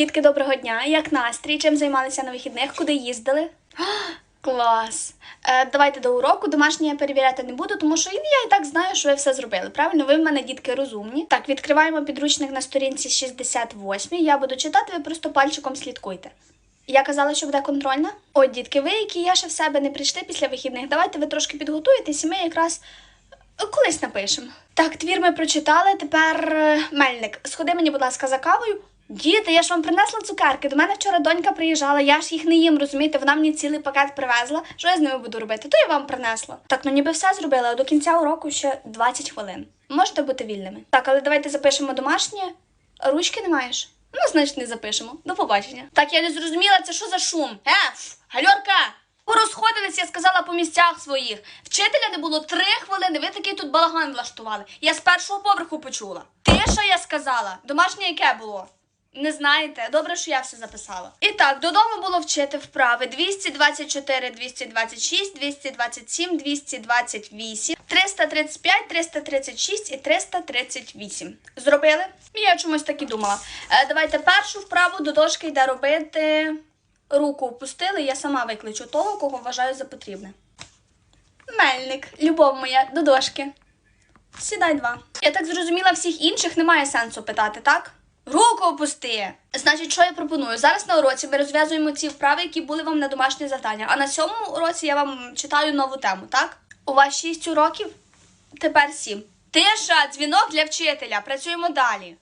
Дітки, доброго дня. Як настрій? Чим займалися на вихідних? Куди їздили? Клас. Е, давайте до уроку. Домашнє я перевіряти не буду, тому що я і так знаю, що ви все зробили. Правильно, ви в мене дітки розумні. Так, відкриваємо підручник на сторінці 68. Я буду читати, ви просто пальчиком слідкуйте. Я казала, що буде контрольна. О, дітки, ви, які я ще в себе не прийшли після вихідних, давайте ви трошки підготуєтесь, і ми якраз е, колись напишемо. Так, твір ми прочитали. Тепер е, мельник. Сходи мені, будь ласка, за кавою. Діти, я ж вам принесла цукерки. До мене вчора донька приїжджала, я ж їх не їм, розумієте? Вона мені цілий пакет привезла. Що я з ними буду робити? То я вам принесла. Так, ну ніби все зробила, а до кінця уроку ще 20 хвилин. Можете бути вільними. Так, але давайте запишемо домашнє. Ручки не маєш? Ну, значить, не запишемо. До побачення. Так, я не зрозуміла, це що за шум? Е, гальорка! Порозходились, я сказала по місцях своїх. Вчителя не було три хвилини. Ви такий тут балаган влаштували. Я з першого поверху почула. Тиша, я сказала. Домашнє яке було? Не знаєте, добре, що я все записала. І так, додому було вчити вправи 224, 226, 227, 228, 335, 336 і 338. Зробили? Я чомусь так і думала. Е, давайте першу вправу до дошки йде робити. Руку опустили, я сама викличу того, кого вважаю за потрібне. Мельник, любов моя, до дошки. Сідай два. Я так зрозуміла, всіх інших немає сенсу питати, так? Руку опусти. Значить, що я пропоную? Зараз на уроці ми розв'язуємо ці вправи, які були вам на домашнє завдання. А на цьому уроці я вам читаю нову тему, так? У вас 6 уроків? Тепер 7. Тиша, дзвінок для вчителя. Працюємо далі.